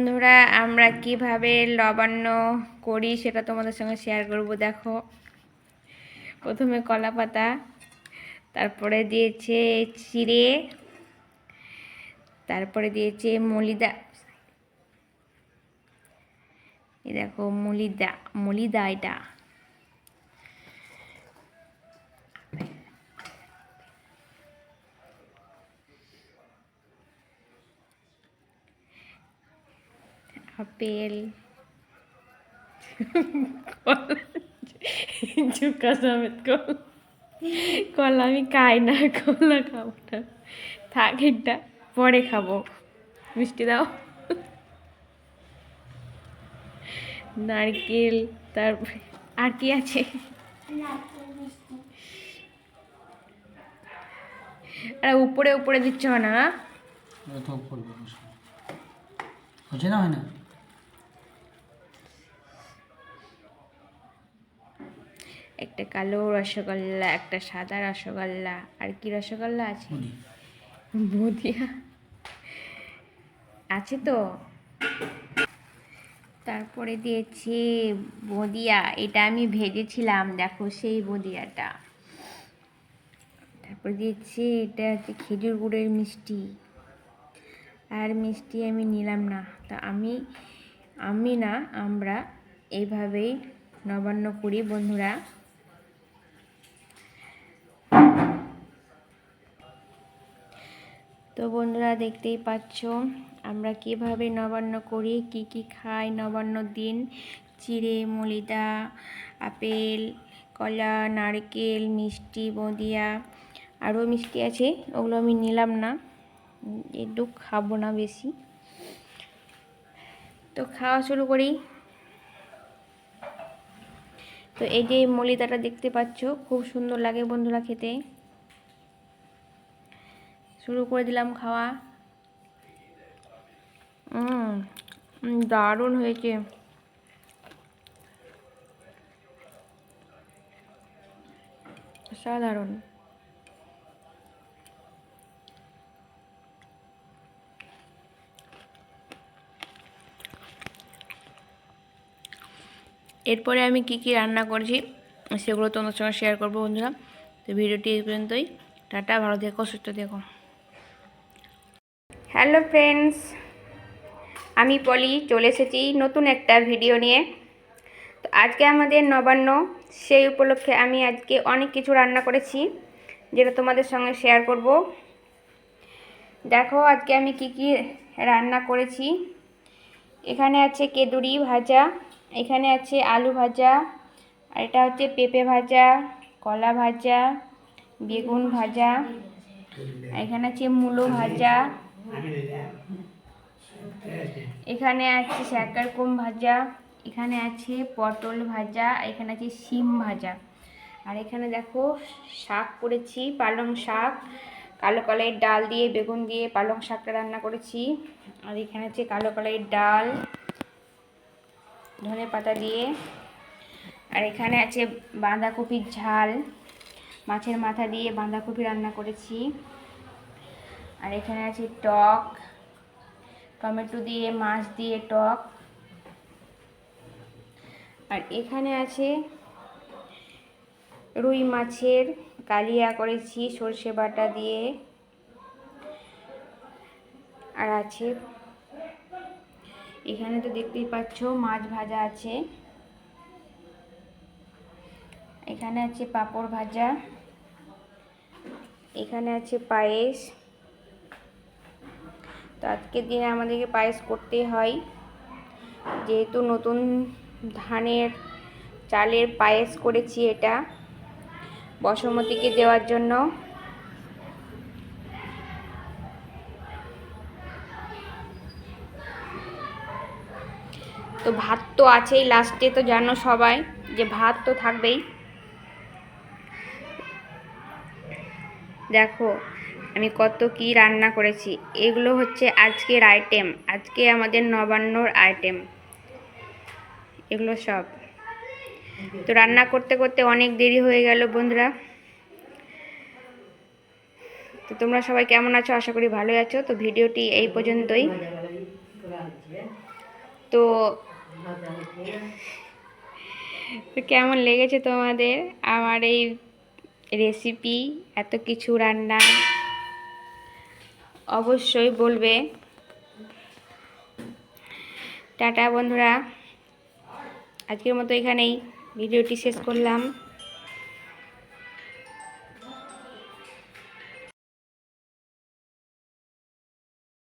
বন্ধুরা, আমরা কীভাবে লবণ্য করি সেটা তোমাদের সঙ্গে শেয়ার করব, দেখো। প্রথমে কলা পাতা তারপরে দিয়েছে চিড়ে, তারপরে দিয়েছে মলিদা। এই দেখো, মলিদা মলিদা এটা। আপেল ঝুকা সমেত কলা কলা আমি খাই না কলা খাব না থাক এটা পরে খাব মিষ্টি দাও নারকেল তারপরে আর কি আছে আর উপরে উপরে দিচ্ছ না না হয় না একটা কালো রসগোল্লা একটা সাদা রসগোল্লা। আর কি রসগোল্লা আছে? বুধিয়া আছে তো? তারপরে দিয়েছি বদিয়া এটা আমি ভেজেছিলাম দেখো সেই বদিয়াটা তারপর দিয়েছি এটা হচ্ছে খেজুর গুড়ের মিষ্টি। আর মিষ্টি আমি নিলাম না। তা আমি আমি না আমরা এইভাবেই নবান্ন করি বন্ধুরা। তো বন্ধুরা দেখতেই পাচ্ছ আমরা কীভাবে নবান্ন করি, কি কি খাই, নবান্ন দিন, চিড়ে, মলিদা, আপেল, কলা, নারকেল, মিষ্টি, বদিয়া, আরও মিষ্টি আছে, ওগুলো আমি নিলাম না, একটু খাব না বেশি। তো খাওয়া শুরু করি। তো এই যে মলিদাটা দেখতে পাচ্ছ, খুব সুন্দর লাগে বন্ধুরা খেতে। শুরু করে দিলাম খাওয়া। দারুণ হয়েছে। অসাধারণ। এরপরে আমি কি কি রান্না করছি সেগুলো তোমাদের সঙ্গে শেয়ার করব বন্ধুরা। তো ভিডিওটি এই পর্যন্তই। টাটা, ভালো দেখো সুস্থ দেখো হ্যালো ফ্রেন্ডস, আমি পলি, চলে এসেছি নতুন একটা ভিডিও নিয়ে। তো আজকে আমাদের নবান্ন, সেই উপলক্ষে আমি আজকে অনেক কিছু রান্না করেছি, যেটা তোমাদের সঙ্গে শেয়ার করব। দেখো, আজকে আমি কি কি রান্না করেছি। এখানে আছে কেদুরি ভাজা, এখানে আছে আলু ভাজা, আর এটা হচ্ছে পেঁপে ভাজা, কলা ভাজা, বেগুন ভাজা এখানে আছে মূলো ভাজা। এখানে আছে শ্যাকারকম ভাজা, এখানে আছে পটল ভাজা, এখানে আছে শিম ভাজা। আর এখানে দেখো শাক করেছি, পালং শাক, কালো কলাইয়ের ডাল দিয়ে, বেগুন দিয়ে পালং শাকটা রান্না করেছি। আর এখানে আছে কালো কলাইয়ের ডাল, ধনে পাতা দিয়ে। আর এখানে আছে বাঁধাকপির ঝাল, মাছের মাথা দিয়ে বাঁধাকপি রান্না করেছি। আর এখানে আছে টক, টমেটো দিয়ে, মাছ দিয়ে টক। আর এখানে আছে রুই মাছের কালিয়া করেছি, সর্ষে বাটা দিয়ে। আর আছে, এখানে তো দেখতেই পাচ্ছ মাছ ভাজা আছে। এখানে আছে পাঁপড় ভাজা। এখানে আছে পায়েস। তো আজকের দিনে আমাদেরকে পায়েস করতে হয়। যেহেতু নতুন ধানের চালের পায়েস করেছি এটা বসমতীকে দেওয়ার জন্য। তো ভাত তো আছেই লাস্টে তো জানো সবাই যে ভাত তো থাকবেই। দেখো আমি কত কি রান্না করেছি। এগুলো হচ্ছে আজকের আইটেম আজকে আমাদের নবান্নর আইটেম এগুলো সব। তো রান্না করতে করতে অনেক দেরি হয়ে গেল বন্ধুরা। তো তোমরা সবাই কেমন আছো? আশা করি ভালোই আছো। তো ভিডিওটি এই পর্যন্তই। তো কেমন লেগেছে তোমাদের? আমার এই রেসিপি এত কিছু রান্না। অবশ্যই বলবে। টাটা বন্ধুরা। আজকের মতো এখানেই। ভিডিওটি শেষ করলাম।